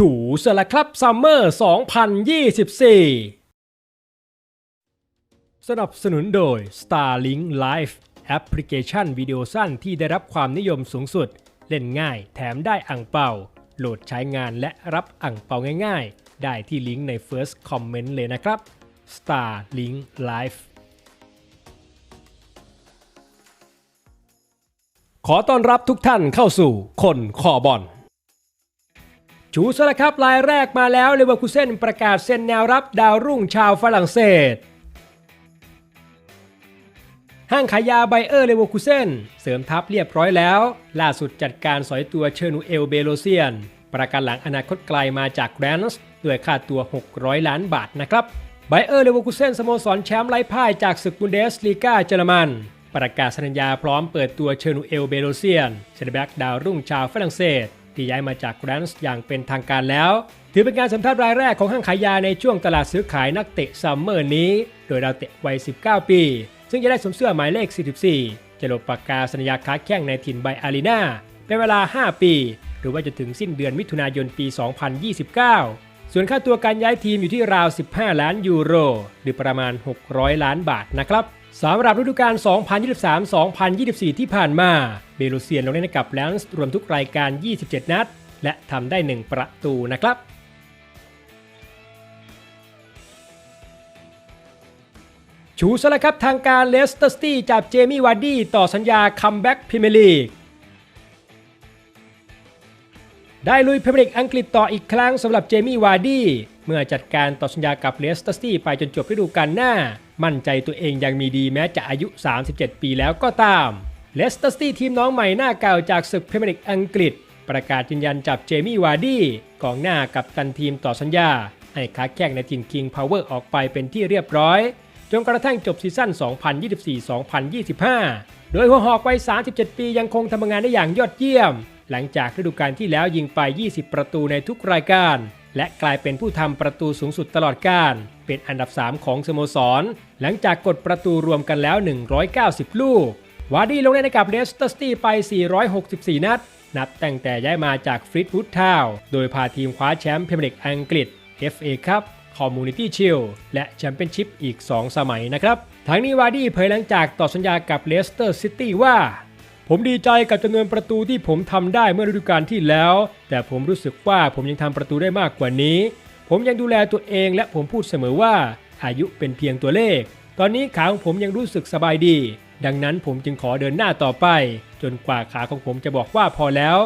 ฉูสละครับซัมเมอร์ 2024 สนับสนุนโดย Starlink Life แอปพลิเคชันวิดีโอสั้นที่ได้รับความนิยมสูงสุด เล่นง่ายแถมได้อ่างเป่า โหลดใช้งานและรับอ่างเป่าง่ายๆ ได้ที่ลิงก์ใน First Comment เลยนะครับ Starlink Life ขอต้อนรับทุกท่านเข้าสู่คนคอบอล ชูสละครับรายแรกมาแล้วเลเวอร์คูเซนประกาศเซ็นแนวรับดาวรุ่งชาวฝรั่งเศส ห้างขายยาไบเออร์เลเวอร์คูเซนเสริมทัพเรียบร้อยแล้ว ล่าสุดจัดการสอยตัวเชอร์นูเอลเบโลเซียน ประกันหลังอนาคตไกลมาจากแกรนส์ด้วยค่าตัว 600 ล้านบาทนะครับไบเออร์เลเวอร์คูเซนสโมสรแชมป์ไร้พ่ายจากศึกบุนเดสลีกาเยอรมันประกาศสัญญาพร้อมเปิดตัวเชอร์นูเอลเบโลเซียนเซนแบ็กดาวรุ่งชาวฝรั่งเศส ที่ย้ายมาจากแกรนส์อย่างเป็นทางการแล้ว ถือเป็นการสัมภาษณ์รายแรกของห้างขายยาในช่วงตลาดซื้อขายนักเตะซัมเมอร์นี้ โดยดาวเตะวัย 19 ปี ซึ่งจะได้สวมเสื้อหมายเลข 44 จะลบปากกาสัญญาค้าแข้งในถิ่นไบอารีนาเป็นเวลา 5 ปี หรือว่าจะถึงสิ้นเดือนมิถุนายนปี 2029 ส่วนค่าตัวการย้ายทีมอยู่ที่ราว 15 ล้านยูโร หรือประมาณ 600 ล้านบาทนะครับ สำหรับฤดูกาล 2023-2024 ที่ผ่านมาเบลูเซียนลงเล่นกับแลนส์รวมทุกรายการ 27 นัด และทำได้ 1 ประตูนะครับชูสละครับทางการเลสเตอร์สตี้จับเจมี่วาร์ดี้ต่อสัญญาคัมแบ็กพรีเมียร์ลีก ได้ลุยพรีเมียร์ลีกอังกฤษต่ออีกครั้งสำหรับเจมี่วาร์ดี้เมื่อจัดการต่อสัญญากับเลสเตอร์สตี้ไปจนจบฤดูกาลหน้า มั่นใจตัวเองยังมีดีแม้จะอายุ 37 ปีแล้วก็ตามเลสเตอร์สตี้ทีมน้องใหม่หน้าเก่าจากศึกพรีเมียร์ลีกอังกฤษ ประกาศยืนยันจับเจมี่วาร์ดี้กองหน้ากับตันทีมต่อสัญญา ให้ค้าแข่งในทีมคิงพาวเวอร์ออกไปเป็นที่เรียบร้อย จนกระทั่งจบซีซั่น 2024-2025 โดยหัวหอกวัย 37 ปียังคงทำงานได้อย่างยอดเยี่ยม หลังจากฤดูกาลที่แล้วยิงไป 20 ประตูในทุกรายการ และกลายเป็นผู้ทำประตูสูงสุดตลอดการเป็นอันดับ 3 ของสโมสร หลังจากกดประตูรวมกันแล้ว 190 ลูก วาร์ดี้ลงเล่นให้กับเลสเตอร์สตี้ไป 464 นัด นับตั้งแต่ย้ายมาจากฟรีดวูดทาวน์โดยพาทีมคว้าแชมป์พรีเมียร์ลีกอังกฤษ FA ครับคอมมูนิตี้ชิลและแชมเปี้ยนชิพอีก 2 สมัยนะครับ ทั้งนี้วาร์ดี้เผยหลังจากต่อสัญญากับเลสเตอร์ซิตี้ว่า ผมดีใจกับจำนวนประตูที่ผมทำได้เมื่อฤดูกาลที่แล้ว แต่ผมรู้สึกว่าผมยังทำประตูได้มากกว่านี้ ผมยังดูแลตัวเองและผมพูดเสมอว่า อายุเป็นเพียงตัวเลข ตอนนี้ขาของผมยังรู้สึกสบายดี ดังนั้นผมจึงขอเดินหน้าต่อไป จนกว่าขาของผมจะบอกว่าพอแล้ว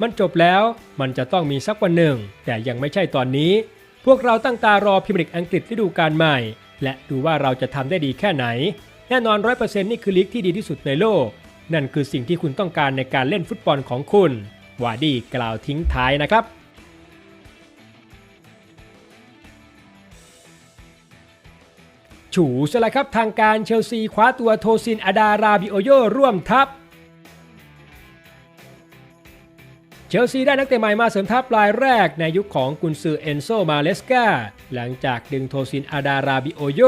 มันจบแล้วมันจะต้องมีสักวันหนึ่ง แต่ยังไม่ใช่ตอนนี้ พวกเราตั้งตารอพิมพ์ลีกอังกฤษฤดูกาลใหม่ และดูว่าเราจะทำได้ดีแค่ไหน แน่นอน100%นี่คือลีกที่ดีที่สุดในโลก นั่นคือสิ่งที่คุณต้องการในการเล่นฟุตบอลของคุณวาร์ดี้กล่าวทิ้งท้ายนะครับ ฉูสละครับทางการเชลซีคว้าตัวโทซินอาดาราบิโอโยร่วมทัพเชลซีได้นักเตะใหม่มาเสริมทัพรายแรกในยุคของกุนซือเอนโซมาเลสกาหลังจากดึงโทซินอาดาราบิโอโย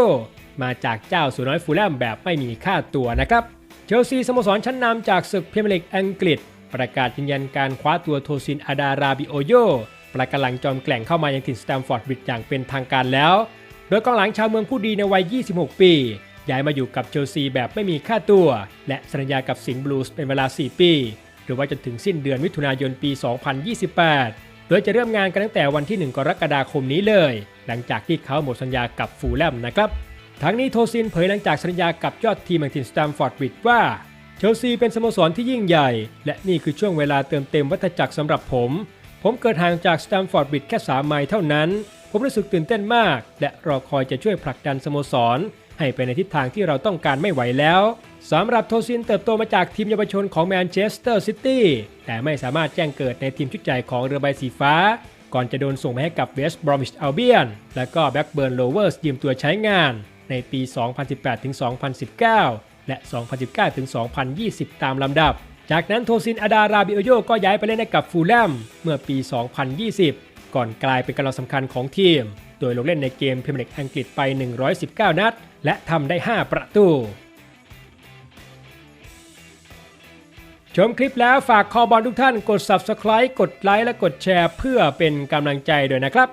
มาจากเจ้าสุน้อยฟูลแลมแบบไม่มีค่าตัวนะครับ เชลซีสโมสรชั้นนำจากศึกพรีเมียร์ลีกอังกฤษ ประกาศยืนยันการคว้าตัวโทซินอาดาราบิโอโยประกาศหลังจอมแกล่งเข้ามายังถิ่นสแตมฟอร์ดบริดจ์อย่างเป็นทางการแล้ว โดยกองหลังชาวเมืองผู้ดีในวัย 26 ปี ย้ายมาอยู่กับเชลซีแบบไม่มีค่าตัว และสัญญากับสิงห์บลูส์เป็นเวลา 4 ปี หรือว่าจนถึงสิ้นเดือนมิถุนายนปี 2028 โดยจะเริ่มงานกันตั้งแต่วันที่ 1 กรกฎาคมนี้เลย หลังจากที่เขาหมดสัญญากับฟูลแลมนะครับทั้งนี้โทซินเผยหลังจากสัญญากับยอดทีมแห่งทีมสแตมฟอร์ดบิดว่าเชลซีเป็นสโมสรที่ยิ่งใหญ่ และนี่คือช่วงเวลาเติมเต็มวัฏจักรสำหรับผม ผมเกิดห่างจากสแตมฟอร์ดบิดแค่3ไมล์เท่านั้น ผมรู้สึกตื่นเต้นมาก และรอคอยจะช่วยผลักดันสโมสร ให้ไปในทิศทางที่เราต้องการไม่ไหวแล้วสำหรับโทซินเติบโตมาจากทีมเยาวชนของแมนเชสเตอร์ซิตี้แต่ไม่สามารถแจ้งเกิดในทีมชุดใหญ่ของเรือใบสีฟ้า ก่อนจะโดนส่งมาให้กับเวสต์บรอมิชอัลเบียนและก็แบ็กเบิร์นโลเวอร์สยืมตัวใช้งาน ในปี 2018-2019 และ 2019-2020 ตามลำดับ จากนั้นโทซินอาดาราบิโอโยก็ย้ายไปเล่นให้กับฟูลแลมเมื่อปี 2020 ก่อนกลายเป็นกำลังสำคัญของทีม โดยลงเล่นในเกมพรีเมียร์ลีกอังกฤษไป 119 นัด และทำได้ 5 ประตู ชมคลิปแล้วฝากคอบอลทุกท่านกด Subscribe กดไลค์และกดแชร์ เพื่อเป็นกำลังใจด้วยนะครับ